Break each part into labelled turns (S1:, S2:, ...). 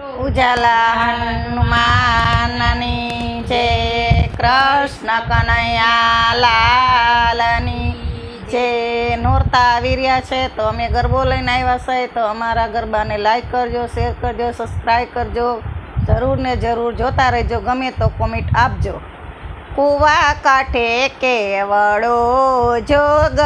S1: ઉજાલા હનુમાનની છે કૃષ્ણ કનૈયા લાલની છે નોરતા રહ્યા છે, તો અમે ગરબો લઈને આવ્યા છે, તો અમારા ગરબાને લાઈક કરજો શેર કરજો સબસ્ક્રાઈબ કરજો, જરૂર ને જરૂર જોતા રહેજો, ગમે તો કોમેન્ટ આપજો. કુવા કાંઠે કેવડો જોગ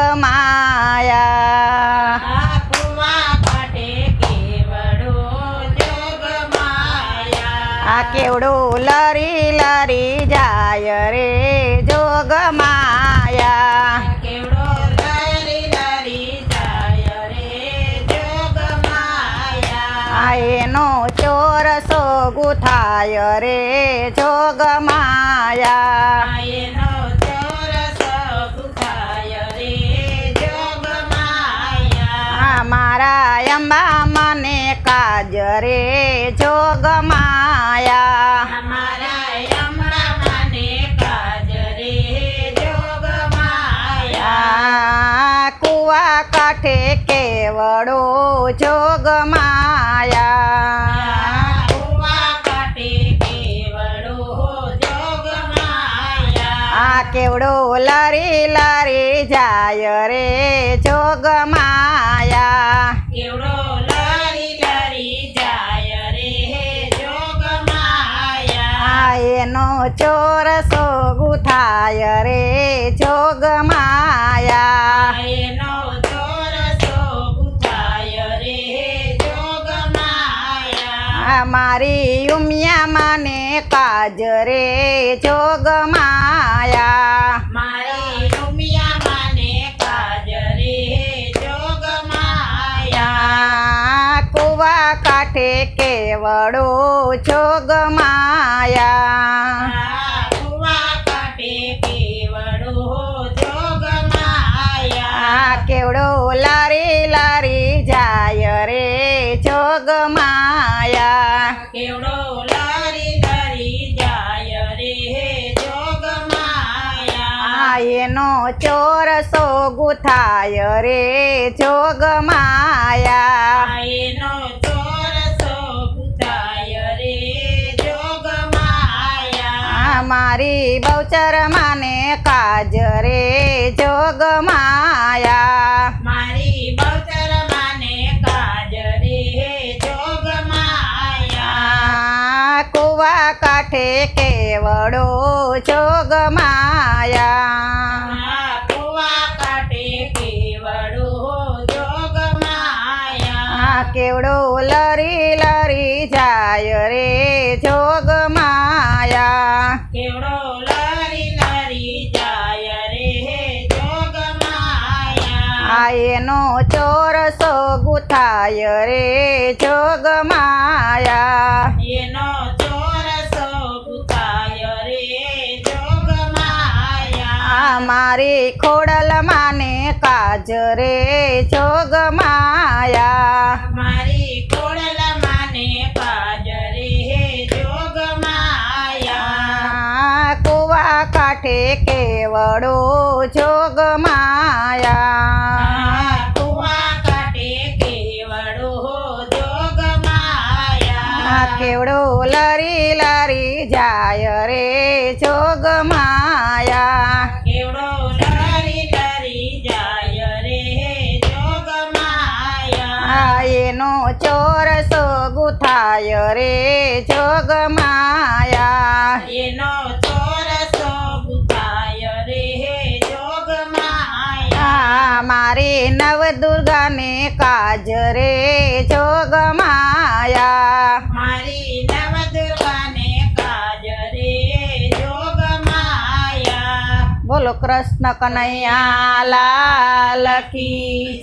S1: લરી જાય રે જોગ માયા.
S2: કેવડો લરી લરી જાય રે જોગમાયા
S1: એનો ચોરસો ગુથાય રે જોગ માયા.
S2: આયનો ચોરસ ગુથાય રે જોગમાયા
S1: મારા અંબા મને કાજ રે જોગ કાંઠે કેવડો
S2: જોગમાયા
S1: આ કેવડો લારી લારી જાય રે જોગ માયા?
S2: કેવડો લરી લરી જાય રે જોગમાયા
S1: આ એનો ચોરસો ગુથાય રે જોગ મારી ઉમિયા મને કાજરે જોગ માયા.
S2: મારી ઉમિયા મને કાજરે જોગમાયા
S1: કુવા કાંઠે કેવડો જોગ એનો ચોરસો ગુથાય રે જોગ માયા.
S2: એનો ચોરસો ગુથાય રે જોગ
S1: માયા. મારી બહુચર માને કાજ રે જોગ માયા.
S2: મારી બહુચર માને કાજ રે
S1: કુવા કાંઠે જોગ માયા.
S2: કુવા કાટે કેવડો જોગમાયા
S1: માયા. કેવડો લરી લરી જાય રે જોગ માયા.
S2: કેવડો લરી લરી જાય રે જોગમાયા
S1: આ એનો ચોરસો ગુથાય રે જોગ માયા.
S2: એનો
S1: મારી ખોડલ માને કાજરે જોગ માયા.
S2: મારી ખોડલ માને કાજરે જોગ
S1: માયા. કુવા કાંઠે કેવડો જોગ માયા.
S2: કુવા કેવડો જોગમાયા
S1: આ કેવડો લરી લરી જાય રે જોગ માયા. ગુથાય રે જોગ માયા.
S2: એનો ચોરસો ગુથાય રે જોગમાયા
S1: મારી નવ દુર્ગાને કાજ રે જોગ માયા.
S2: મારી નવદુર્ગાને કાજ રે જોગમાયા
S1: બોલો કૃષ્ણ કનૈયા લાલ કી.